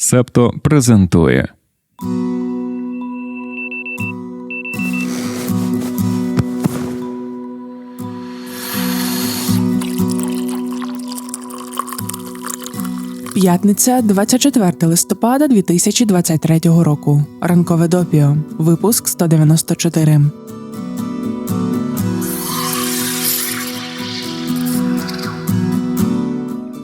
Септо презентує. П'ятниця, 24 листопада 2023 року. Ранкове допіо. Випуск 194.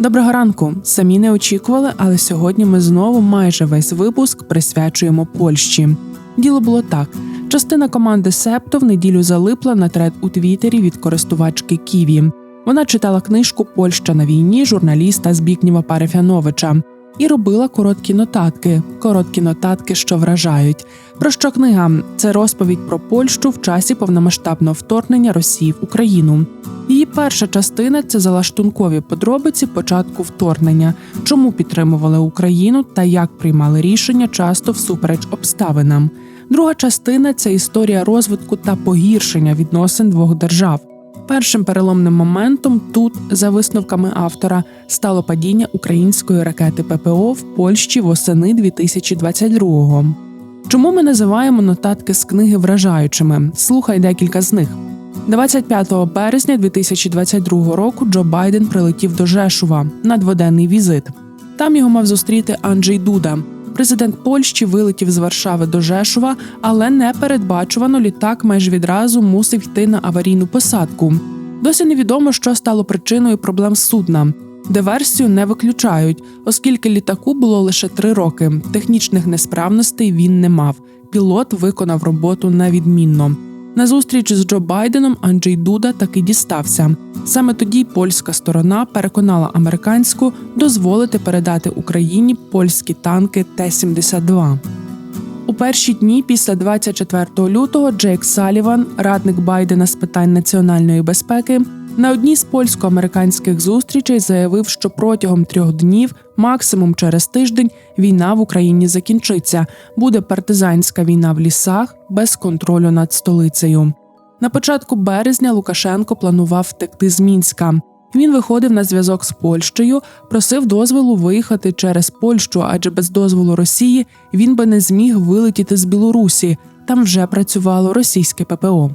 Доброго ранку. Самі не очікували, але сьогодні ми знову майже весь випуск присвячуємо Польщі. Діло було так: частина команди Септо в неділю залипла на тред у Твіттері від користувачки Ківі. Вона читала книжку Польща на війні журналіста Збікніва Парефяновича і робила короткі нотатки, короткі нотатки, що вражають. Про що книга? Це розповідь про Польщу в часі повномасштабного вторгнення Росії в Україну. Її перша частина це залаштункові подробиці початку вторгнення, чому підтримували Україну та як приймали рішення часто всупереч обставинам. Друга частина це історія розвитку та погіршення відносин двох держав. Першим переломним моментом тут, за висновками автора, стало падіння української ракети ППО в Польщі восени 2022-го. Чому ми називаємо нотатки з книги вражаючими? Слухай декілька з них. 25 березня 2022 року Джо Байден прилетів до Жешува на дводенний візит. Там його мав зустріти Анджей Дуда. Президент Польщі вилетів з Варшави до Жешова, але непередбачувано літак майже відразу мусив йти на аварійну посадку. Досі невідомо, що стало причиною проблем судна. Диверсію не виключають, оскільки літаку було лише три роки. Технічних несправностей він не мав. Пілот виконав роботу невідмінно. На зустріч з Джо Байденом Анджей Дуда таки дістався. Саме тоді польська сторона переконала американську дозволити передати Україні польські танки Т-72. У перші дні після 24 лютого Джейк Саліван, радник Байдена з питань національної безпеки, на одній з польсько-американських зустрічей заявив, що протягом трьох днів, максимум через тиждень, війна в Україні закінчиться. Буде партизанська війна в лісах без контролю над столицею. На початку березня Лукашенко планував втекти з мінська. Він виходив на зв'язок з Польщею, просив дозволу виїхати через Польщу, адже без дозволу Росії він би не зміг вилетіти з Білорусі. Там вже працювало російське ППО.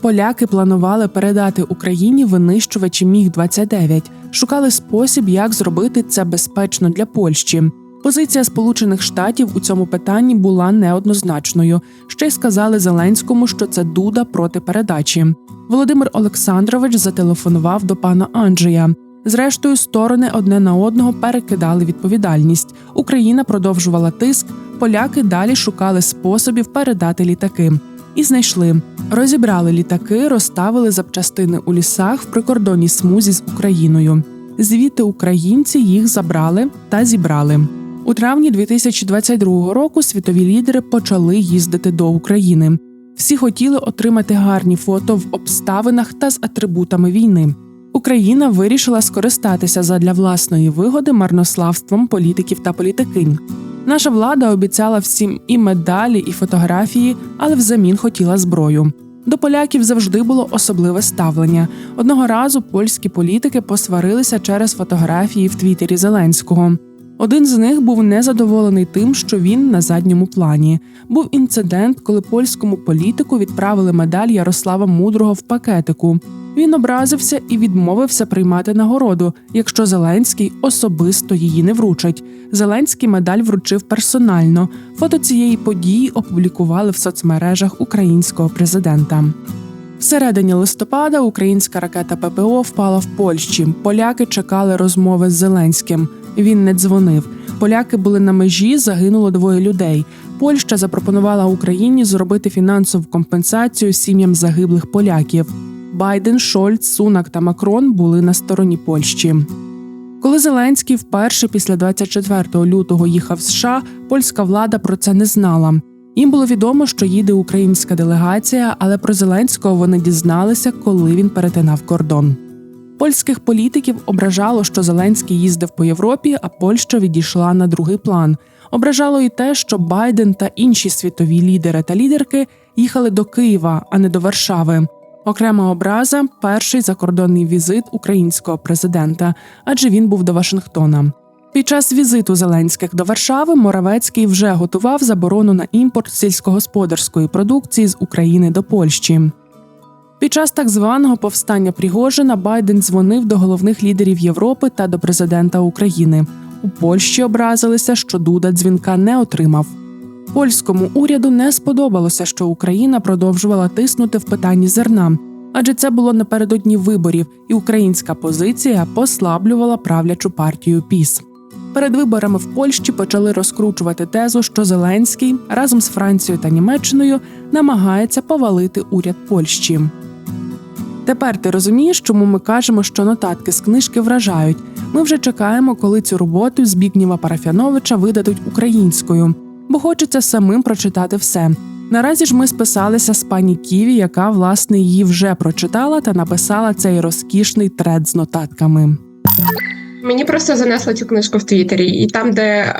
Поляки планували передати Україні винищувачі Міг 29 шукали спосіб, як зробити це безпечно для Польщі. Позиція Сполучених Штатів у цьому питанні була неоднозначною. Ще й сказали Зеленському, що це дуда проти передачі. Володимир Олександрович зателефонував до пана Анджея. Зрештою, сторони одне на одного перекидали відповідальність. Україна продовжувала тиск. Поляки далі шукали способів передати літаки. І знайшли. Розібрали літаки, розставили запчастини у лісах в прикордонній смузі з Україною. Звідти українці їх забрали та зібрали. У травні 2022 року світові лідери почали їздити до України. Всі хотіли отримати гарні фото в обставинах та з атрибутами війни. Україна вирішила скористатися задля власної вигоди марнославством політиків та політикинь. Наша влада обіцяла всім і медалі, і фотографії, але взамін хотіла зброю. До поляків завжди було особливе ставлення. Одного разу польські політики посварилися через фотографії в Твіттері Зеленського. Один з них був незадоволений тим, що він на задньому плані. Був інцидент, коли польському політику відправили медаль Ярослава Мудрого в пакетику. Він образився і відмовився приймати нагороду, якщо Зеленський особисто її не вручить. Зеленський медаль вручив персонально. Фото цієї події опублікували в соцмережах українського президента. Всередині листопада українська ракета ППО впала в Польщі. Поляки чекали розмови з Зеленським. Він не дзвонив. Поляки були на межі, загинуло двоє людей. Польща запропонувала Україні зробити фінансову компенсацію сім'ям загиблих поляків. Байден, Шольц, Сунак та Макрон були на стороні Польщі. Коли Зеленський вперше після 24 лютого їхав в США, польська влада про це не знала. Їм було відомо, що їде українська делегація, але про Зеленського вони дізналися, коли він перетинав кордон. Польських політиків ображало, що Зеленський їздив по Європі, а Польща відійшла на другий план. Ображало і те, що Байден та інші світові лідери та лідерки їхали до Києва, а не до Варшави. Окрема образа перший закордонний візит українського президента, адже він був до Вашингтона. Під час візиту Зеленських до Варшави Моравецький вже готував заборону на імпорт сільськогосподарської продукції з України до Польщі. Під час так званого повстання Пригожина Байден дзвонив до головних лідерів Європи та до президента України. У Польщі образилися, що Дуда дзвінка не отримав. Польському уряду не сподобалося, що Україна продовжувала тиснути в питанні зерна, адже це було напередодні виборів, і українська позиція послаблювала правлячу партію ПІС. Перед виборами в Польщі почали розкручувати тезу, що Зеленський разом з Францією та Німеччиною намагається повалити уряд Польщі. Тепер ти розумієш, чому ми кажемо, що нотатки з книжки вражають. Ми вже чекаємо, коли цю роботу Збігнєва Парафяновича видадуть українською, бо хочеться самим прочитати все. Наразі ж ми списалися з пані Ківі, яка власне її вже прочитала та написала цей розкішний тред з нотатками. Мені просто занесли цю книжку в Твіттері, і там, де е,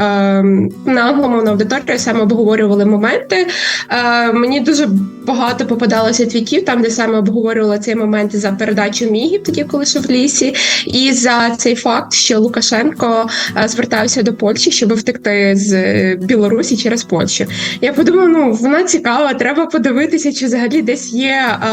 на англомовну аудиторію саме обговорювали моменти. Е, мені дуже багато попадалося твітів, там, де саме обговорювали цей момент за передачу мігів, тоді коли йшов в лісі, і за цей факт, що Лукашенко е, звертався до Польщі, щоб втекти з е, Білорусі через Польщу. Я подумала, ну вона цікава, треба подивитися, чи взагалі десь є е,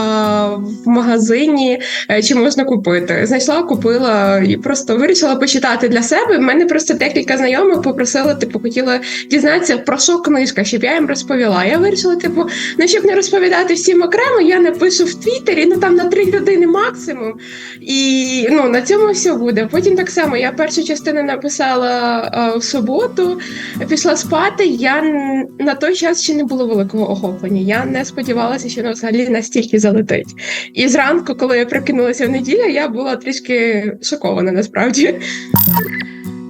в магазині, е, чи можна купити. Знайшла, купила і просто вирішила почитати для себе. У мене просто декілька знайомих попросили, типу, хотіли дізнатися про що книжка, щоб я їм розповіла. Я вирішила, типу, ну щоб не розповідати всім окремо, я напишу в Твіттері, ну там на три людини максимум. І ну на цьому все буде. Потім так само я першу частину написала е, в суботу, пішла спати. Я на той час ще не було великого охоплення. Я не сподівалася, що воно взагалі настільки залетить. І зранку, коли я прокинулася в неділю, я була трішки шокована насправді.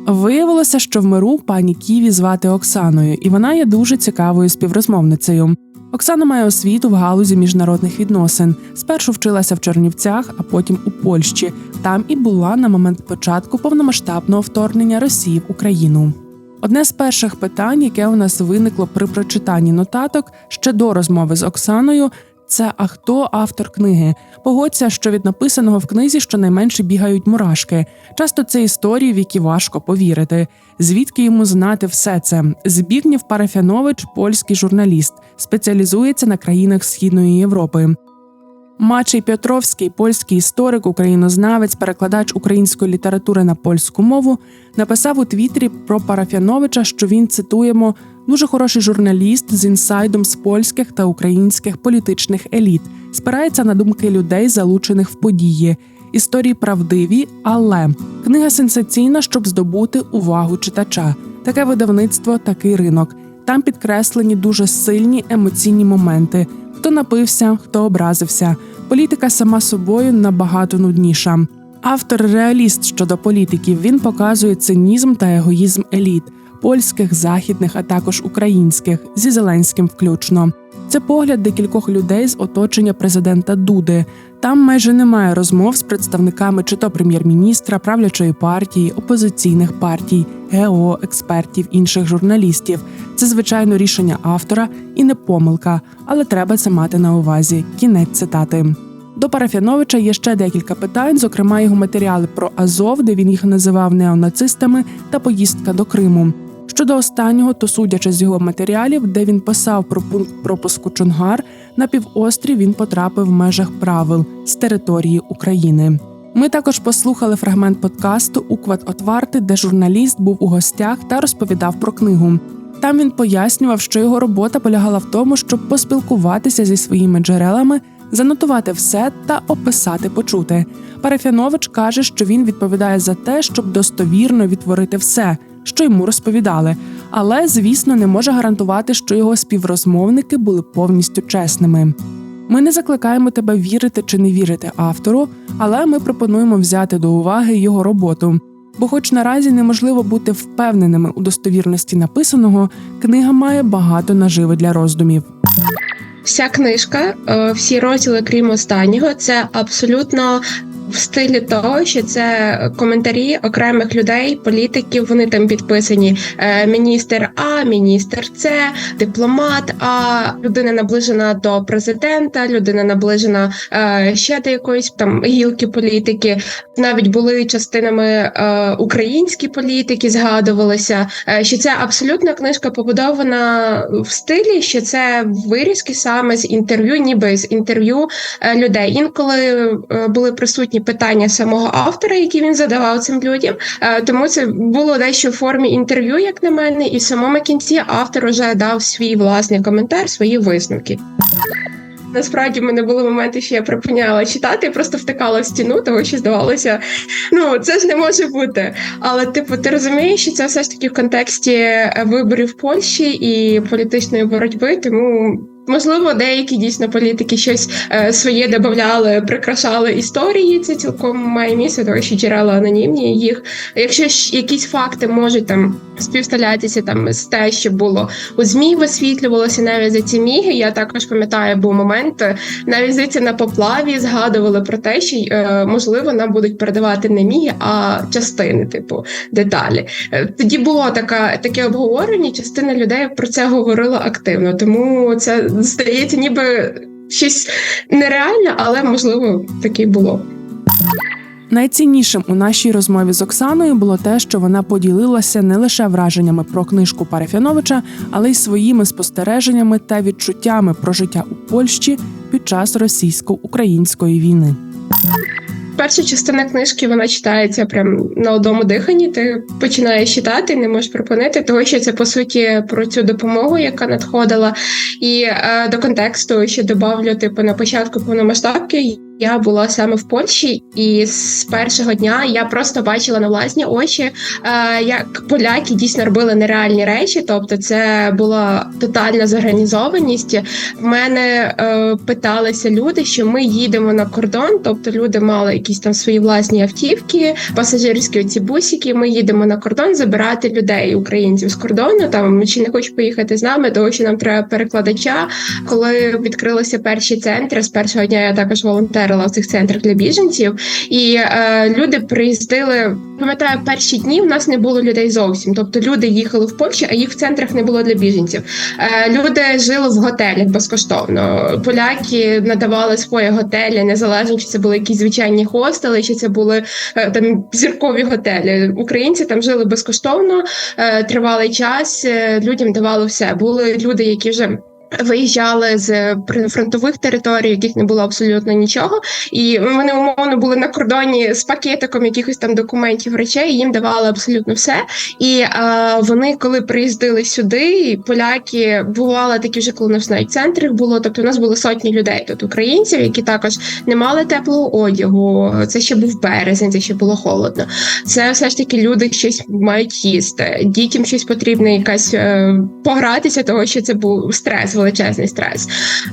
Виявилося, що в миру пані Ківі звати Оксаною, і вона є дуже цікавою співрозмовницею. Оксана має освіту в галузі міжнародних відносин. Спершу вчилася в Чернівцях, а потім у Польщі. Там і була на момент початку повномасштабного вторгнення Росії в Україну. Одне з перших питань, яке у нас виникло при прочитанні нотаток ще до розмови з Оксаною, це а хто автор книги? Погодься, що від написаного в книзі щонайменше бігають мурашки. Часто це історії, в які важко повірити. Звідки йому знати все це? Збігнєв Парафянович, польський журналіст, спеціалізується на країнах Східної Європи. Мачей Петровський, польський історик, українознавець, перекладач української літератури на польську мову, написав у Твіттері про Парафяновича, що він цитуємо дуже хороший журналіст з інсайдом з польських та українських політичних еліт, спирається на думки людей, залучених в події. Історії правдиві, але книга сенсаційна, щоб здобути увагу читача. Таке видавництво, такий ринок. Там підкреслені дуже сильні емоційні моменти. Хто напився, хто образився. Політика сама собою набагато нудніша. Автор реаліст щодо політиків. Він показує цинізм та егоїзм еліт польських, західних, а також українських зі Зеленським включно. Це погляд декількох людей з оточення президента Дуди. Там майже немає розмов з представниками чи то прем'єр-міністра, правлячої партії, опозиційних партій, ГО, експертів, інших журналістів. Це звичайно рішення автора і не помилка, але треба це мати на увазі. Кінець цитати. До Парафяновича є ще декілька питань, зокрема його матеріали про Азов, де він їх називав неонацистами, та поїздка до Криму. Щодо останнього, то судячи з його матеріалів, де він писав про пункт пропуску Чонгар, на півострів він потрапив в межах правил з території України. Ми також послухали фрагмент подкасту Укват Отварти, де журналіст був у гостях та розповідав про книгу. Там він пояснював, що його робота полягала в тому, щоб поспілкуватися зі своїми джерелами, занотувати все та описати почуте. Парафянович каже, що він відповідає за те, щоб достовірно відтворити все, що йому розповідали, але, звісно, не може гарантувати, що його співрозмовники були повністю чесними. Ми не закликаємо тебе вірити чи не вірити автору, але ми пропонуємо взяти до уваги його роботу. Бо, хоч наразі неможливо бути впевненими у достовірності написаного, книга має багато наживи для роздумів. Вся книжка, е, всі розділи, крім останнього, це абсолютно в стилі того, що це коментарі окремих людей, політиків. Вони там підписані е, міністр А, міністр С, дипломат А, людина наближена до президента, людина наближена е, ще до якоїсь там гілки політики. Навіть були частинами е, українські політики, згадувалися, що це абсолютно книжка побудована в стилі, що це вирізки саме з інтерв'ю, ніби з інтерв'ю людей. Інколи були присутні питання самого автора, які він задавав цим людям. Е, Тому це було дещо в формі інтерв'ю, як на мене, і в самому кінці автор вже дав свій власний коментар, свої висновки. Насправді в мене були моменти, що я припиняла читати, і просто втикала в стіну, тому що здавалося, ну це ж не може бути. Але, типу, ти розумієш, що це все ж таки в контексті е, виборів Польщі і політичної боротьби, тому. Можливо, деякі дійсно політики щось е, своє додавали, прикрашали історії. Це цілком має місце, тому що джерела анонімні їх. Якщо ж якісь факти можуть там співставлятися там з те, що було у змі, висвітлювалося навіть за ці міги. Я також пам'ятаю, був момент е, навіть здається, на поплаві згадували про те, що е, можливо нам будуть передавати не міги, а частини, типу деталі. Е, Тоді було така таке обговорення. Частина людей про це говорила активно, тому це здається, ніби щось нереальне, але можливо таке було. Найціннішим у нашій розмові з Оксаною було те, що вона поділилася не лише враженнями про книжку Парфяновича, але й своїми спостереженнями та відчуттями про життя у Польщі під час російсько-української війни. Перша частина книжки вона читається прям на одному диханні. Ти починаєш читати, не можеш припинити, того що це по суті про цю допомогу, яка надходила. І е, до контексту ще добавлю, типу, на початку повномасштабки я була саме в Польщі, і з першого дня я просто бачила на власні очі, е, як поляки дійсно робили нереальні речі. Тобто, це була тотальна зорганізованість. В мене е, питалися люди, що ми їдемо на кордон, тобто люди мали якісь там свої власні автівки, пасажирські оці бусики. Ми їдемо на кордон забирати людей, українців з кордону. Там чи не хочуть поїхати з нами, тому що нам треба перекладача. Коли відкрилися перші центри, з першого дня я також волонтерила в цих центрах для біженців, і е, люди приїздили. Пам'ятаю, перші дні в нас не було людей зовсім. Тобто люди їхали в Польщу, а їх в центрах не було для біженців. Е, люди жили в готелях безкоштовно. Поляки надавали свої готелі, незалежно чи це були якісь звичайні хостели, чи це були е, там зіркові готелі. Українці там жили безкоштовно, е, тривалий час. е, Людям давали все. Були люди, які вже. Виїжджали з прифронтових територій, яких не було абсолютно нічого, і вони умовно були на кордоні з пакетиком якихось там документів, речей. Їм давали абсолютно все. І а, вони, коли приїздили сюди, поляки бували такі вже, коли нас навіть центрах було. Тобто, у нас було сотні людей тут українців, які також не мали теплого одягу. Це ще був березень, це ще було холодно. Це все ж таки люди щось мають їсти. Дітям щось потрібно, якась е, погратися, того що це був стрес, величезний стрес.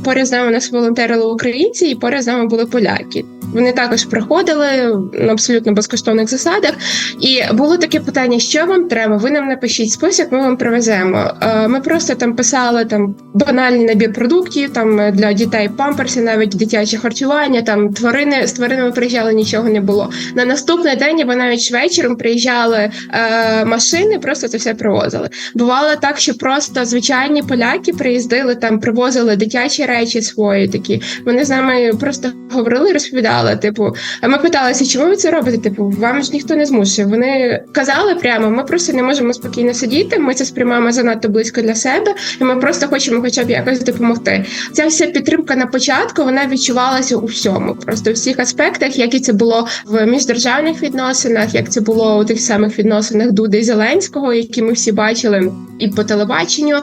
Поряд з нами нас волонтерили українці, і поряд з нами були поляки. Вони також приходили на абсолютно безкоштовних засадах. І було таке питання: що вам треба? Ви нам напишіть список, ми вам привеземо. Е, Ми просто там писали там банальний набір продуктів, там для дітей памперси, навіть дитяче харчування, там тварини з тваринами приїжджали, нічого не було. На наступний день або навіть вечором приїжджали е, машини, просто це все привозили. Бувало так, що просто звичайні поляки приїздили там, привозили дитячі речі свої такі. Вони з нами просто говорили, розповідали. Типу, а ми питалися, чому ви це робите? Типу, вам ж ніхто не змушує. Вони казали прямо, ми просто не можемо спокійно сидіти. Ми це сприймаємо занадто близько для себе, і ми просто хочемо, хоча б якось допомогти. Ця вся підтримка на початку вона відчувалася у всьому, просто у всіх аспектах, як і це було в міждержавних відносинах, як це було у тих самих відносинах Дуди Зеленського, які ми всі бачили і по телебаченню.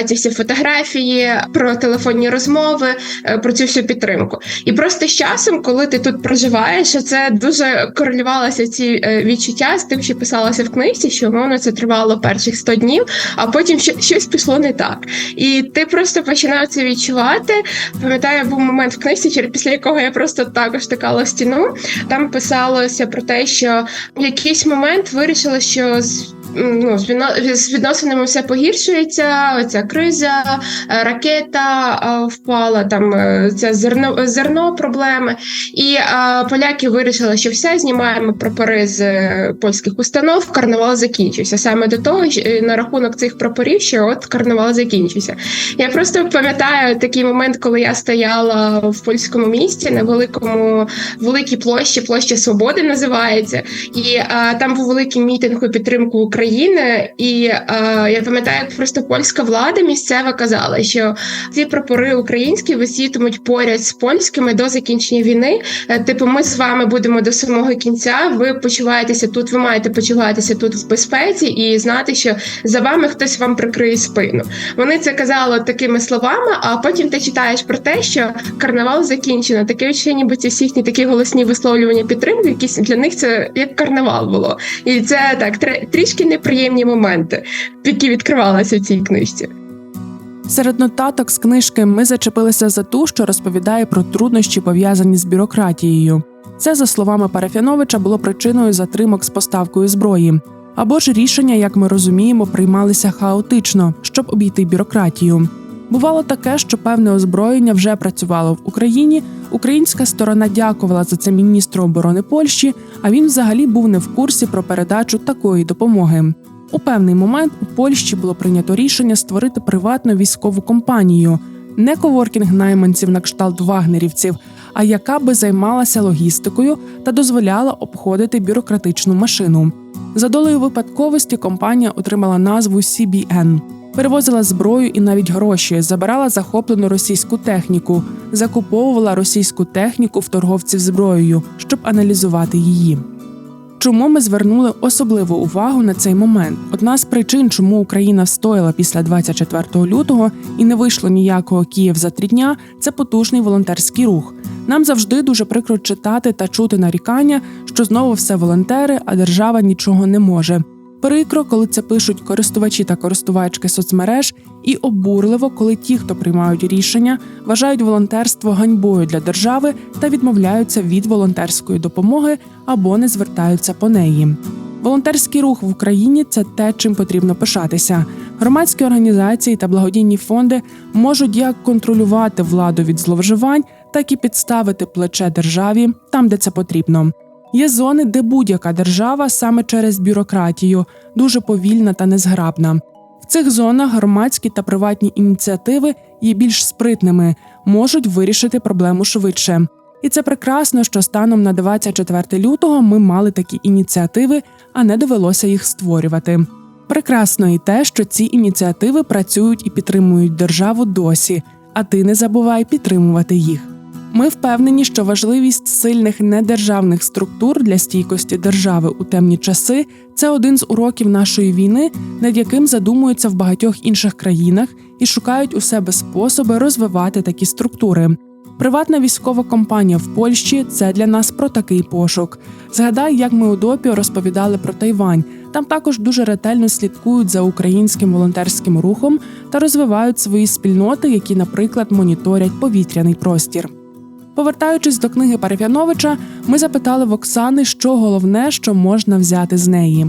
е, Ці всі фотографії про телефонні розмови, е, про цю всю підтримку. І просто з часом, коли ти тут проживаєш, що це дуже корелювалося ці е, відчуття з тим, що писалося в книжці, що умовно це тривало перших 100 днів, а потім щось пішло не так. І ти просто починав це відчувати. Пам'ятаю, був момент в книжці, після якого я просто також тикала стіну. Там писалося про те, що в якийсь момент вирішили, що з ну, з відносинами все погіршується. Оця криза, е, ракета впала, там е, це зерно, зерно проблеми. І е, поляки вирішили, що все знімаємо прапори з польських установ. Карнавал закінчився. Саме до того на рахунок цих прапорів, що от карнавал закінчився. Я просто пам'ятаю такий момент, коли я стояла в польському місті на великому великій площі, площа Свободи називається, і там був великий мітинг у підтримку України. І а, я пам'ятаю, як просто польська влада місцева казала, що ці прапори українські висітимуть поряд з польськими до закінчення війни. Е, Типу, ми з вами будемо до самого кінця. Ви почуваєтеся тут, ви маєте почуватися тут в безпеці і знати, що за вами хтось вам прикриє спину. Вони це казали такими словами, а потім ти читаєш про те, що карнавал закінчено. Таке відчуття, ніби ці всі їхні такі голосні висловлювання підтримки, якісь для них це як карнавал було. І це так тр- трішки неприємні моменти, які відкривалися в цій книжці. Серед нотаток з книжки ми зачепилися за ту, що розповідає про труднощі, пов'язані з бюрократією. Це, за словами Парафяновича, було причиною затримок з поставкою зброї. Або ж рішення, як ми розуміємо, приймалися хаотично, щоб обійти бюрократію. Бувало таке, що певне озброєння вже працювало в Україні. Українська сторона дякувала за це міністру оборони Польщі, а він взагалі був не в курсі про передачу такої допомоги. У певний момент у Польщі було прийнято рішення створити приватну військову компанію, не коворкінг найманців на кшталт вагнерівців, а яка би займалася логістикою та дозволяла обходити бюрократичну машину. За долею випадковості компанія отримала назву CBN. Перевозила зброю і навіть гроші, забирала захоплену російську техніку, закуповувала російську техніку в торговців зброєю, щоб аналізувати її. Чому ми звернули особливу увагу на цей момент? Одна з причин, чому Україна встояла після 24 лютого і не вийшло ніякого Київ за три дня, це потужний волонтерський рух. Нам завжди дуже прикро читати та чути нарікання, що знову все волонтери, а держава нічого не може. Прикро, коли це пишуть користувачі та користувачки соцмереж, і обурливо, коли ті, хто приймають рішення, вважають волонтерство ганьбою для держави та відмовляються від волонтерської допомоги або не звертаються по неї. Волонтерський рух в Україні це те, чим потрібно пишатися. Громадські організації та благодійні фонди можуть як контролювати владу від зловживань, так і підставити плече державі там, де це потрібно. Є зони, де будь-яка держава саме через бюрократію дуже повільна та незграбна. В цих зонах громадські та приватні ініціативи є більш спритними, можуть вирішити проблему швидше. І це прекрасно, що станом на 24 лютого ми мали такі ініціативи, а не довелося їх створювати. Прекрасно і те, що ці ініціативи працюють і підтримують державу досі, а ти не забувай підтримувати їх. Ми впевнені, що важливість сильних недержавних структур для стійкості держави у темні часи це один з уроків нашої війни, над яким задумуються в багатьох інших країнах і шукають у себе способи розвивати такі структури. Приватна військова компанія в Польщі це для нас про такий пошук. Згадай, як ми у допі розповідали про Тайвань. Там також дуже ретельно слідкують за українським волонтерським рухом та розвивають свої спільноти, які, наприклад, моніторять повітряний простір. Повертаючись до книги Парфяновича, ми запитали в Оксани, що головне, що можна взяти з неї.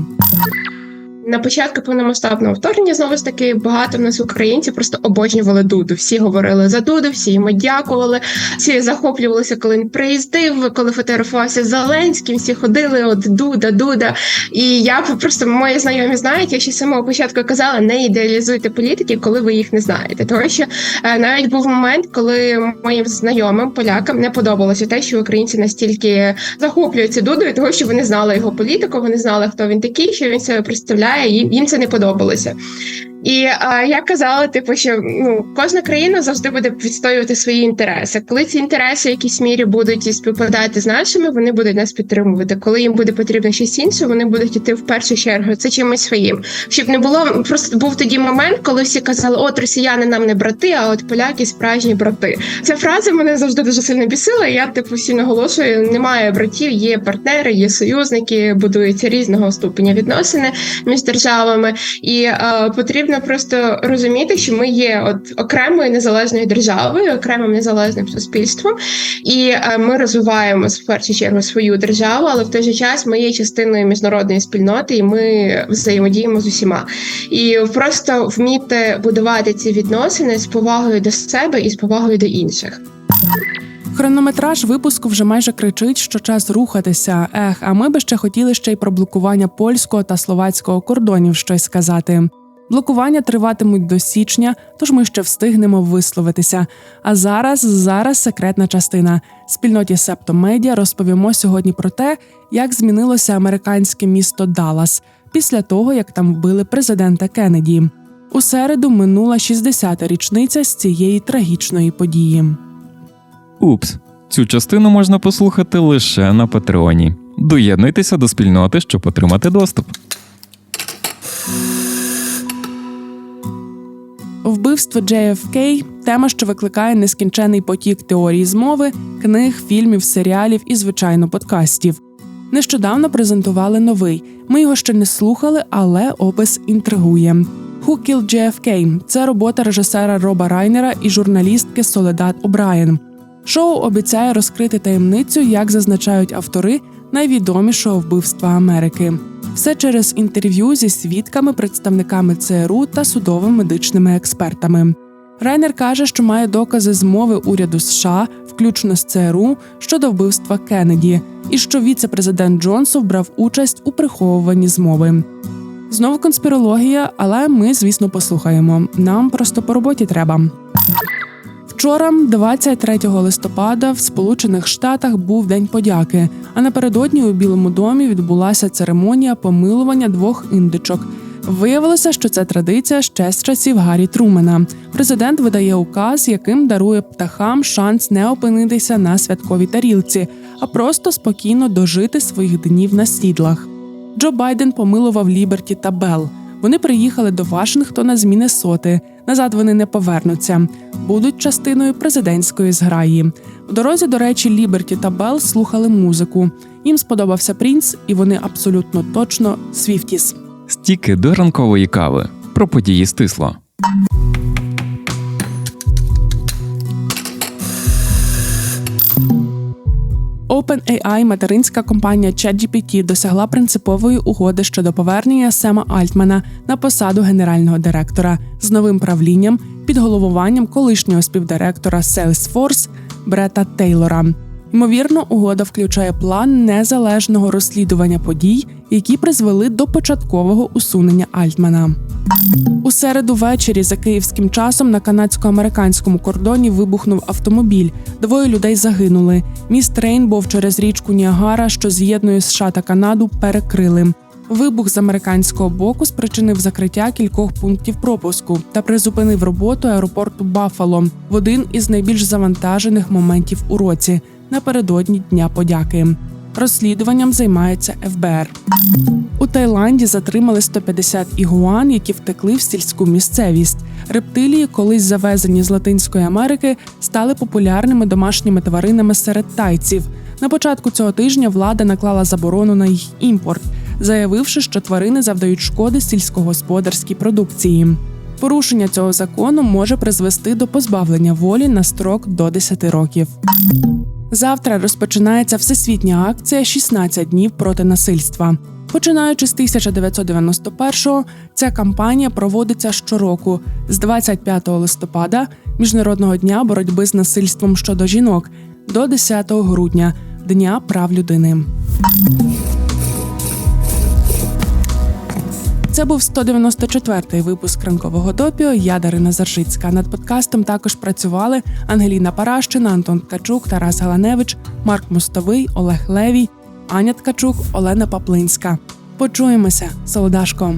На початку повномасштабного вторгнення знову ж таки багато в нас українців просто обожнювали Дуду. Всі говорили за Дуду, всі йому дякували, всі захоплювалися, коли він приїздив, коли фотографувався з Зеленським, всі ходили от Дуда, Дуда. І я просто мої знайомі знають, я ще з самого початку казала, не ідеалізуйте політиків, коли ви їх не знаєте. Тому що е, навіть був момент, коли моїм знайомим полякам не подобалося те, що українці настільки захоплюються Дудою, того що вони знали його політику, вони знали, хто він такий, що він себе представляє. Їм, їм це не подобалося. І а, я казала, типу, що ну кожна країна завжди буде відстоювати свої інтереси. Коли ці інтереси в якійсь мірі будуть співпадати з нашими, вони будуть нас підтримувати. Коли їм буде потрібно щось інше, вони будуть йти в першу чергу. Це чимось своїм. Щоб не було просто був тоді момент, коли всі казали, от росіяни нам не брати, а от поляки справжні брати. Ця фраза мене завжди дуже сильно бісила. Я типу всі наголошую: немає братів, є партнери, є союзники, будуються різного ступеня відносини між державами, і е, потрібно потрібно просто розуміти, що ми є от окремою незалежною державою, окремим незалежним суспільством, і е, ми розвиваємо в першу чергу свою державу, але в той же час ми є частиною міжнародної спільноти, і ми взаємодіємо з усіма. І просто вміти будувати ці відносини з повагою до себе і з повагою до інших. Хронометраж випуску вже майже кричить, що час рухатися. Ех, а ми би ще хотіли ще й про блокування польського та словацького кордонів щось сказати. Блокування триватимуть до січня, тож ми ще встигнемо висловитися. А зараз, зараз секретна частина. Спільноті Септомедіа розповімо сьогодні про те, як змінилося американське місто Даллас після того, як там вбили президента Кеннеді. У середу минула 60-та річниця з цієї трагічної події. Упс, цю частину можна послухати лише на Патреоні. Доєднуйтеся до спільноти, щоб отримати доступ. Вбивство JFK – тема, що викликає нескінчений потік теорій змови, книг, фільмів, серіалів і, звичайно, подкастів. Нещодавно презентували новий. Ми його ще не слухали, але опис інтригує. «Who Killed JFK» – це робота режисера Роба Райнера і журналістки Соледат О'Брайен. Шоу обіцяє розкрити таємницю, як зазначають автори найвідомішого вбивства Америки. Все через інтерв'ю зі свідками, представниками ЦРУ та судовими медичними експертами. Райнер каже, що має докази змови уряду США, включно з ЦРУ, щодо вбивства Кеннеді, і що віце-президент Джонсов брав участь у приховуванні змови. Знову конспірологія, але ми, звісно, послухаємо. Нам просто по роботі треба. Вчора, 23 листопада, в Сполучених Штатах був День подяки. А напередодні у Білому домі відбулася церемонія помилування двох індичок. Виявилося, що це традиція ще з часів Гаррі Трумена. Президент видає указ, яким дарує птахам шанс не опинитися на святковій тарілці, а просто спокійно дожити своїх днів на сідлах. Джо Байден помилував Ліберті та Белл. Вони приїхали до Вашингтона з Міннесоти. Назад вони не повернуться, будуть частиною президентської зграї. В дорозі, до речі, Ліберті та Белл слухали музику. Їм сподобався Прінс, і вони абсолютно точно Свіфтіс. Стіки до ранкової кави. Про події стисло. OpenAI, материнська компанія ChatGPT, досягла принципової угоди щодо повернення Сема Альтмана на посаду генерального директора з новим правлінням під головуванням колишнього співдиректора Salesforce Брета Тейлора. Ймовірно, угода включає план незалежного розслідування подій, які призвели до початкового усунення Альтмана. У середу ввечері за київським часом на канадсько-американському кордоні вибухнув автомобіль. Двоє людей загинули. Міст Рейнбов через річку Ніагара, що з'єднує США та Канаду, перекрили. Вибух з американського боку спричинив закриття кількох пунктів пропуску та призупинив роботу аеропорту Баффало в один із найбільш завантажених моментів у році напередодні Дня подяки. Розслідуванням займається ФБР. У Таїланді затримали 150 ігуан, які втекли в сільську місцевість. Рептилії, колись завезені з Латинської Америки, стали популярними домашніми тваринами серед тайців. На початку цього тижня влада наклала заборону на їх імпорт, заявивши, що тварини завдають шкоди сільськогосподарській продукції. Порушення цього закону може призвести до позбавлення волі на строк до 10 років. Завтра розпочинається всесвітня акція «16 днів проти насильства. Починаючи з 1991-го, ця кампанія проводиться щороку з 25 листопада, міжнародного дня боротьби з насильством щодо жінок, до 10 грудня Дня прав людини. Це був 194-й випуск ранкового допіо. Я Дарина Заржицька. Над подкастом також працювали Ангеліна Паращина, Антон Ткачук, Тарас Галаневич, Марк Мостовий, Олег Левій, Аня Ткачук, Олена Паплинська. Почуємося, солодашко.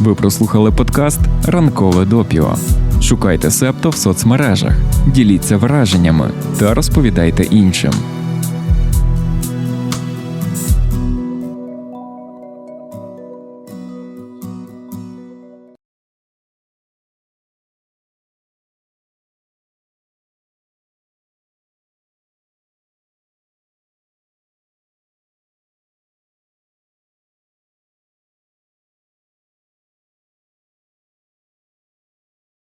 Ви прослухали подкаст Ранкове допіо. Шукайте септо в соцмережах, діліться враженнями та розповідайте іншим.